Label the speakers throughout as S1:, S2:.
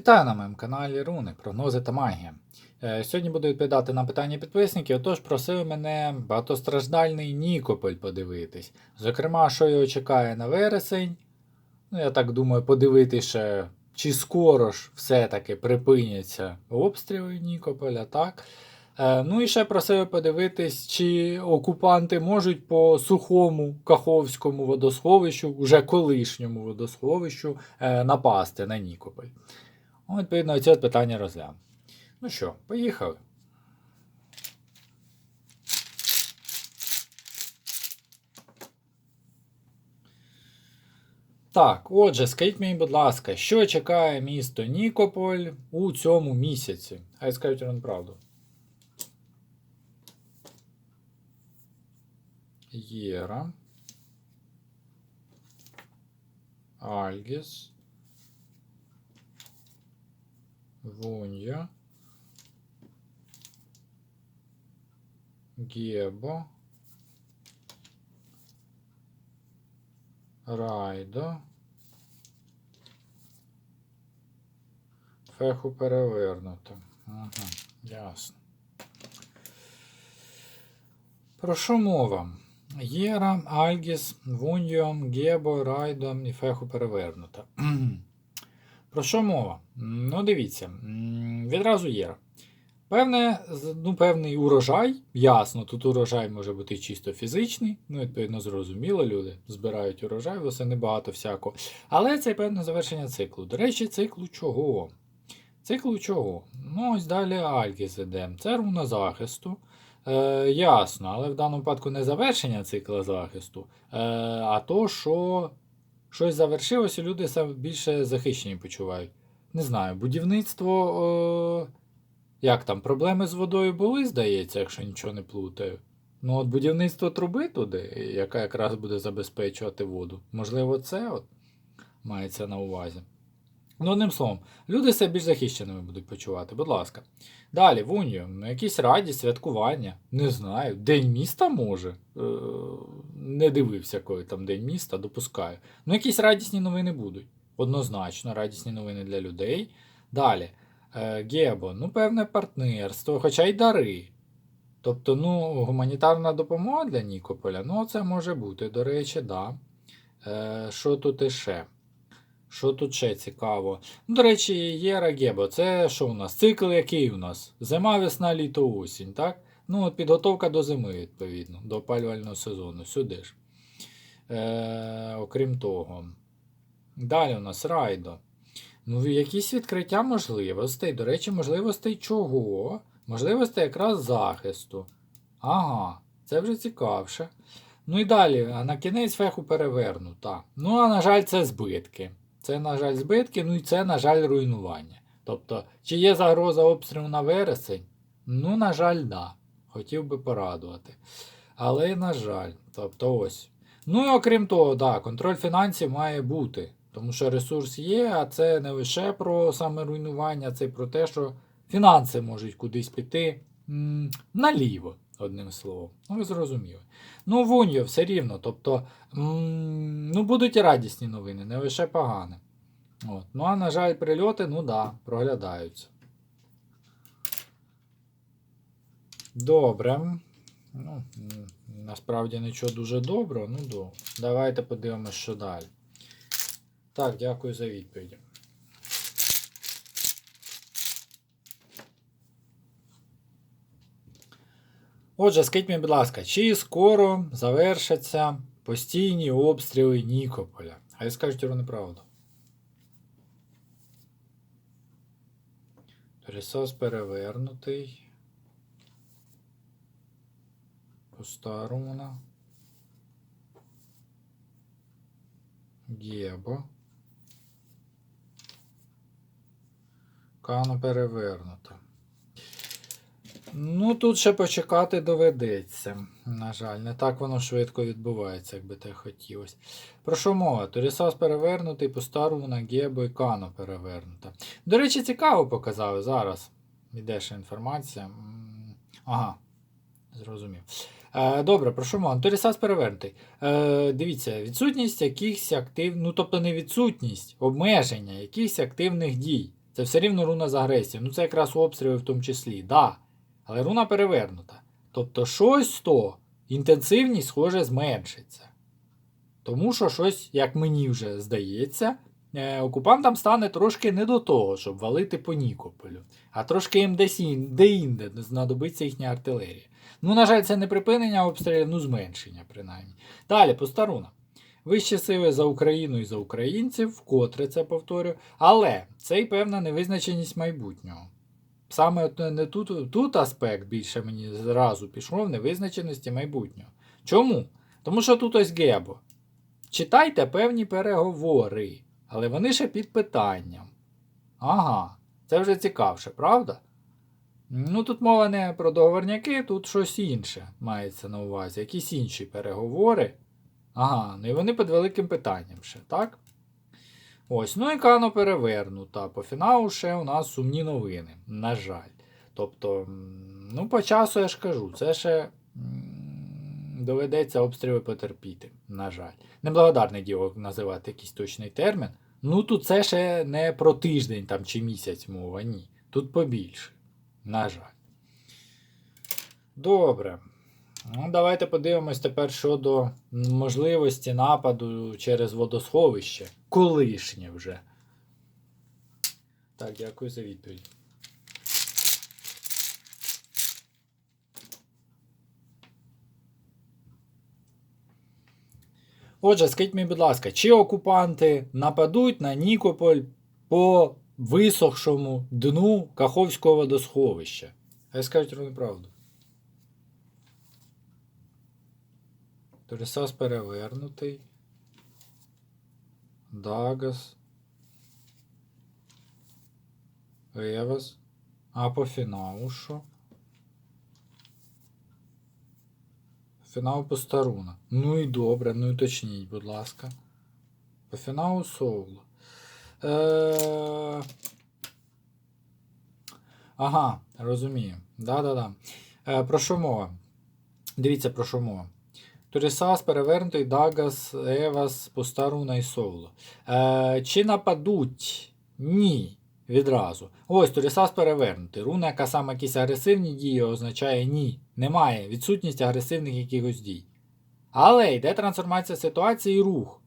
S1: Вітаю на моєму каналі Руни, прогнози та магія. Е, Сьогодні буду відповідати на питання підписників, отож просив мене багатостраждальний Нікополь подивитись. Зокрема, що його чекає на вересень. Ну, я так думаю, подивитися, чи скоро ж все-таки припиняться обстріли Нікополя, так? Е, Ну і ще просив подивитись, чи окупанти можуть по сухому Каховському водосховищу, уже колишньому водосховищу, е, напасти на Нікополь. Ну, Відповідно, це питання розглянемо. Ну що, поїхали. Так, отже, скажіть мені, будь ласка, що чекає місто Нікополь у цьому місяці? Хай скажуть вам правду. Єра. Альгіс. Вунья. Гебо. Райдо. Феху перевернуто. Ага, ясно. Про що мова? Єра, Альгіс, Вуньо, Гебо, Райдо і Феху перевернуто. Про що мова? Ну, дивіться, відразу є. Певне, ну, певний урожай, ясно, тут урожай може бути чисто фізичний, ну, відповідно, зрозуміло, люди збирають урожай, восени багато всякого. Але це певне завершення циклу. До речі, циклу чого? Циклу чого? Ну, ось далі Альгіс іде. Це руна захисту. Е, ясно, але в даному випадку не завершення цикла захисту, е, а то, що щось завершилось, і люди себе більше захищені почувають. Не знаю, будівництво. Е, як там, проблеми з водою були, здається, якщо нічого не плутаю. Ну, от будівництво труби туди, яка якраз буде забезпечувати воду. Можливо, це от мається на увазі. Ну, одним словом, люди себе більш захищеними будуть почувати, будь ласка. Далі, в Унію, ну, якісь радість, святкування. Не знаю. День міста може. Не дивився, коли там День міста, допускаю. Ну, якісь радісні новини будуть. Однозначно, радісні новини для людей. Далі. Е, Гебо, ну, певне партнерство, хоча й дари. Тобто, ну, гуманітарна допомога для Нікополя, ну, це може бути, до речі, да. Е, що тут іще? Що тут ще цікаво? Ну, до речі, Єра Гебо, це що у нас? Цикл який у нас? Зима, весна, літо, осінь, так? Ну, от підготовка до зими, відповідно, до опалювального сезону. Сюди ж. Е, окрім того. Далі у нас райдо. Ну, якісь відкриття можливостей. До речі, можливостей чого? Можливостей якраз захисту. Ага, це вже цікавше. Ну і далі, а на кінець феху перевернута. Ну, а на жаль, це збитки. Це, на жаль, збитки, ну і це, на жаль, руйнування. Тобто, чи є загроза обстрілу на вересень? Ну, на жаль, да. Хотів би порадувати. Але, на жаль, тобто ось. Ну і окрім того, да, контроль фінансів має бути. Тому що ресурс є, а це не лише про саме руйнування, це про те, що фінанси можуть кудись піти м, наліво, одним словом. Ну, ви зрозуміли. Ну, Вуньо, все рівно. Тобто, м, ну, будуть і радісні новини, не лише погані. От. Ну, а на жаль, прильоти, ну да, проглядаються. Добре. Ну, насправді нічого дуже доброго. Ну, до. Давайте подивимося, що далі. Так, дякую за відповіді. Отже, скажіть мені, будь ласка, чи скоро завершаться постійні обстріли Нікополя? Хай скажуть його неправду. Ресурс перевернутий. Пуста руна. Гебо. Кано перевернуто. Ну, тут ще почекати доведеться. На жаль, не так воно швидко відбувається, як би те хотілося. Про що мова? Торісас перевернутий, постару на Гебо і Кано перевернута. До речі, цікаво показали зараз. Іде ще інформація. Ага, зрозумів. Е, добре, про що? Торісас перевернутий. Е, дивіться, відсутність якихось активних, ну тобто не відсутність, обмеження якихось активних дій. Це все рівно руна з агресією. Ну це якраз обстріли в тому числі. Да. Але руна перевернута. Тобто щось то інтенсивність, схоже, зменшиться. Тому що щось, як мені вже здається, е, окупантам стане трошки не до того, щоб валити по Нікополю, а трошки їм десь ін- де-інде знадобиться їхня артилерія. Ну, на жаль, це не припинення обстрілів, ну зменшення, принаймні. Далі, по старунам. Вищі сили за Україну і за українців, вкотре це повторю, але це й певна невизначеність майбутнього. Саме не тут, тут аспект більше мені зразу пішов невизначеності майбутнього. Чому? Тому що тут ось Гебо. Читайте певні переговори, але вони ще під питанням. Ага, це вже цікавше, правда? Ну, тут мова не про договорняки, тут щось інше мається на увазі, якісь інші переговори. Ага, ну і вони під великим питанням ще, так? Ось, ну і Кано перевернута. По фіналу ще у нас сумні новини, на жаль. Тобто, ну, по часу я ж кажу, це ще доведеться обстріли потерпіти, на жаль. Неблагодарне діло називати якийсь точний термін. Ну, тут це ще не про тиждень там, чи місяць мова, ні. Тут побільше. На жаль. Добре. Ну, давайте подивимось тепер щодо можливості нападу через водосховище. Колишнє вже. Так, дякую за відповідь. Отже, скажіть мені, будь ласка, чи окупанти нападуть на Нікополь по висохшому дну Каховського водосховища? Хай скажуть ровно правду. Торісас перевернутий. Дагас. Евас. А по фіналу що? Фінал по старуна. Ну і добре, ну і точніть, будь ласка. По фіналу Соуло. Е... Ага, розумію. Да-да-да. Е, про що мова? Дивіться, про що мова. Турісас перевернутий Дагас, Евас, Постаруна і Соло. Е, чи нападуть? Ні. Відразу. Ось Турісас перевернутий. Руна, яка саме якісь агресивні дії, означає ні. Немає. Відсутність агресивних якихось дій. Але йде трансформація ситуації і рух.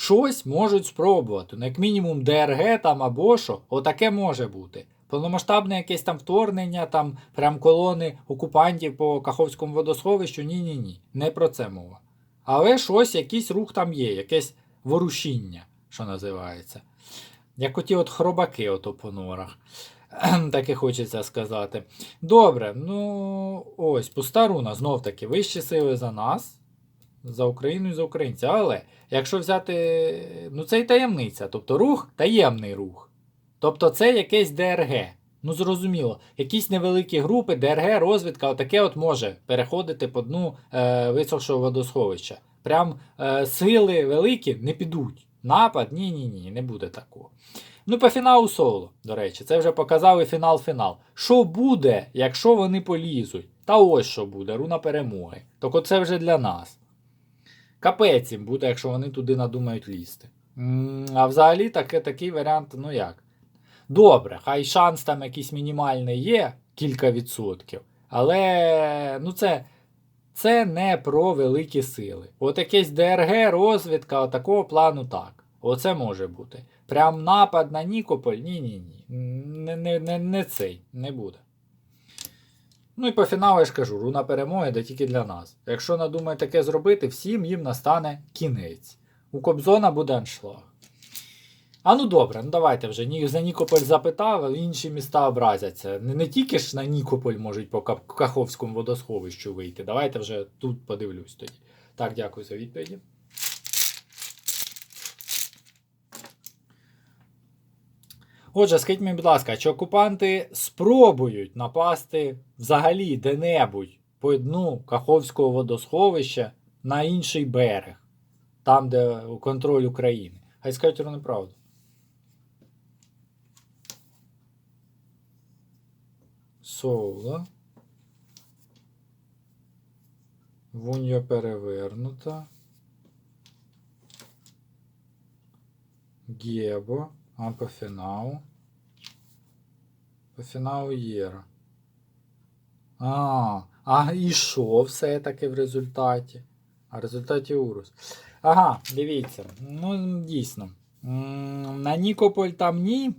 S1: Щось можуть спробувати. Ну, як мінімум, ДРГ там або що, отаке може бути. Повномасштабне якесь там вторгнення, там прям колони окупантів по Каховському водосховищу. Ні-ні ні. Не про це мова. Але щось, якийсь рух там є, якесь ворушіння, що називається. Як оті от хробаки ото по норах. Так і хочеться сказати. Добре, ну ось, пуста руна, знов таки, вищі сили за нас, за Україну і за українців. Але якщо взяти, ну це й таємниця, тобто рух таємний рух. Тобто це якесь ДРГ. Ну, зрозуміло, якісь невеликі групи, ДРГ, розвідка, отаке от може переходити по дну е, висохшого водосховища. Прям е, сили великі не підуть. Напад? Ні, ні, не буде такого. Ну, по фіналу соло, до речі, це вже показав і фінал-фінал. Що буде, якщо вони полізуть? Та ось що буде, руна перемоги. Тільки це вже для нас. Капець їм буде, якщо вони туди надумають лізти. А взагалі таке, такий варіант, ну як? Добре, хай шанс там якийсь мінімальний є, кілька відсотків. Але ну це, це не про великі сили. От якесь ДРГ, розвідка, такого плану так. Оце може бути. Прям напад на Нікополь? Ні-ні-ні. Не, не, не, не цей, не буде. Ну і по фіналу я ж кажу, руна перемоги да тільки для нас. Якщо надумає таке зробити, всім їм настане кінець. У Кобзона буде аншлаг. А ну добре, ну давайте вже. За Нікополь запитав, інші міста образяться. Не, не тільки ж на Нікополь можуть по Каховському водосховищу вийти. Давайте вже тут подивлюсь тоді. Так, дякую за відповіді. Отже, скажіть мені, будь ласка, чи окупанти спробують напасти взагалі де-небудь по дну Каховського водосховища на інший берег, там, де контроль України? Хай скажуть ровно правду. Соло. Вунья перевернута. Гебо. Апофінал. по фіналу Єра. А, а і що все-таки в результаті? А в результаті Урус. Ага, дивіться. Ну, дійсно. На Нікополь там ні.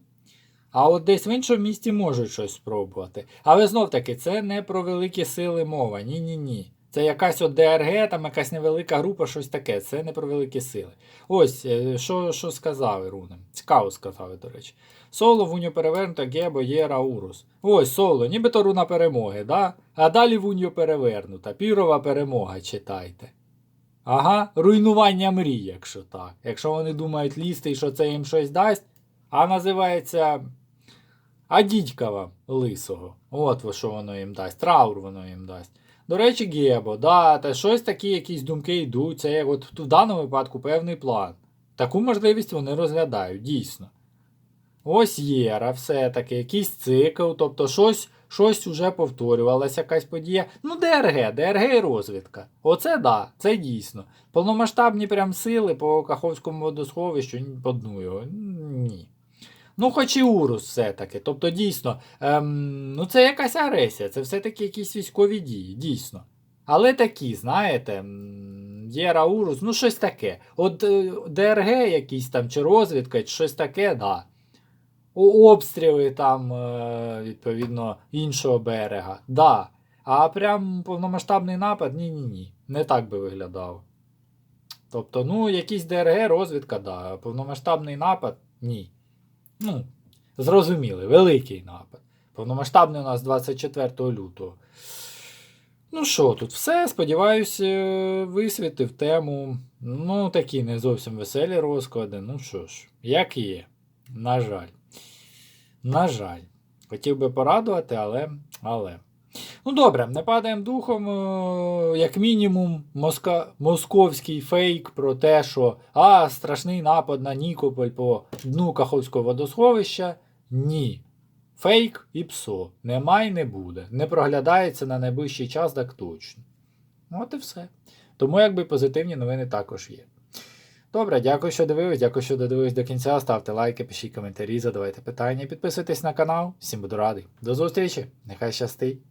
S1: А от десь в іншому місті можуть щось спробувати. Але знов таки, це не про великі сили мова. Ні-ні-ні. Це якась от ДРГ, там якась невелика група, щось таке. Це не про великі сили. Ось, е, що, що сказали Рунем. Цікаво сказали, до речі. Соло в уню перевернуто, Гебо, Єра, Урус. Ось соло, нібито руна перемоги, да? А далі в уню перевернута. Пірова перемога читайте. Ага, руйнування мрій, якщо так. Якщо вони думають лізти і що це їм щось дасть, а називається а дідька вам лисого. От що воно їм дасть. Траур воно їм дасть. До речі, Гебо, да, та щось такі якісь думки йдуть. Це от в даному випадку певний план. Таку можливість вони розглядають, дійсно. Ось Єра, все-таки, якийсь цикл, тобто щось, щось уже повторювалася, якась подія. Ну, ДРГ, ДРГ і розвідка. Оце да, це дійсно. Повномасштабні прям сили по Каховському водосховищу по дну його. Ні. Ну, хоч і Урус все-таки. Тобто, дійсно, ем, ну це якась агресія, це все-таки якісь військові дії, дійсно. Але такі, знаєте, Єра Урус, ну щось таке. От е, ДРГ якийсь там, чи розвідка, чи щось таке, да. О- Обстріли там, е, відповідно, іншого берега. Да. А прям повномасштабний напад, ні-ні-ні. Не так би виглядав. Тобто, ну, якийсь ДРГ, розвідка, да. Повномасштабний напад ні. Ну, зрозуміли, великий напад. Повномасштабний у нас 24 лютого. Ну що, тут все. Сподіваюся, висвітив тему. Ну, такі не зовсім веселі розклади. Ну що ж, як є. На жаль. На жаль. Хотів би порадувати, але. але. Ну добре, не падаємо духом, е, як мінімум, моска... московський фейк про те, що а, страшний напад на Нікополь по дну Каховського водосховища. Ні. Фейк і псо. Нема і не буде. Не проглядається на найближчий час, так точно. От і все. Тому якби позитивні новини також є. Добре, дякую, що дивились, дякую, що додивились до кінця. Ставте лайки, пишіть коментарі, задавайте питання, підписуйтесь на канал. Всім буду радий. До зустрічі! Нехай щастить!